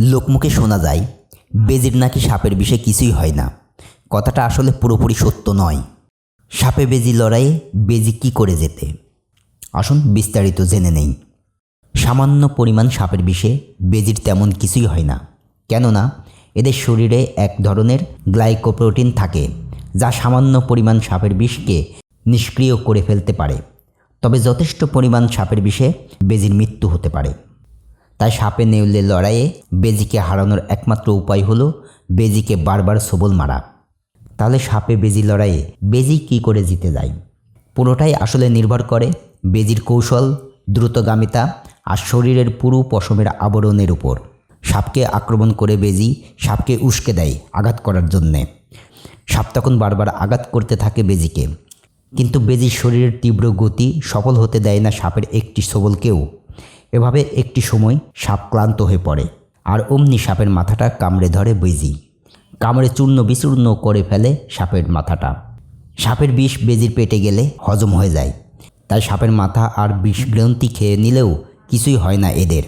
লোকমুখে শোনা যায়, বেজির নাকি সাপের বিষে কিছুই হয় না। কথাটা আসলে পুরোপুরি সত্য নয়। সাপে বেজি লড়াইয়ে বেজি কি করে যেতে? আসুন বিস্তারিত জেনে নেই। সামান্য পরিমাণ সাপের বিষে বেজির তেমন কিছুই হয় না। কেননা, এদের শরীরে এক ধরনের গ্লাইকোপ্রোটিন থাকে, যা সামান্য পরিমাণ সাপের বিষকে নিষ্ক্রিয় করে ফেলতে পারে। তবে যথেষ্ট পরিমাণ সাপের বিষে বেজির মৃত্যু হতে পারে। তাই সাপে নেউলে লড়াইয়ে বেজিকে হারানোর একমাত্র উপায় হলো বেজিকে বারবার সবল মারা। তাহলে সাপে বেজি লড়াইয়ে বেজি কি করে জিতে যায়? পুরোটাই আসলে নির্ভর করে বেজির কৌশল, দ্রুতগামিতা আর শরীরের পুরু পশমের আবরণের উপর। সাপকে আক্রমণ করে বেজি সাপকে উস্কে দেয় আঘাত করার জন্যে। সাপ তখন বারবার আঘাত করতে থাকে বেজিকে। কিন্তু বেজির শরীরের তীব্র গতি সফল হতে দেয় না সাপের একটি সবলকেও এভাবে একটি সময় সাপ ক্লান্ত হয়ে পড়ে। আর অমনি সাপের মাথাটা কামড়ে ধরে বেজি। কামড়ে চূর্ণ বিচূর্ণ করে ফেলে সাপের মাথাটা। সাপের বিষ বেজির পেটে গেলে হজম হয়ে যায়। তাই সাপের মাথা আর বিষ গ্রন্থি খেয়ে নিলেও কিছুই হয় না এদের।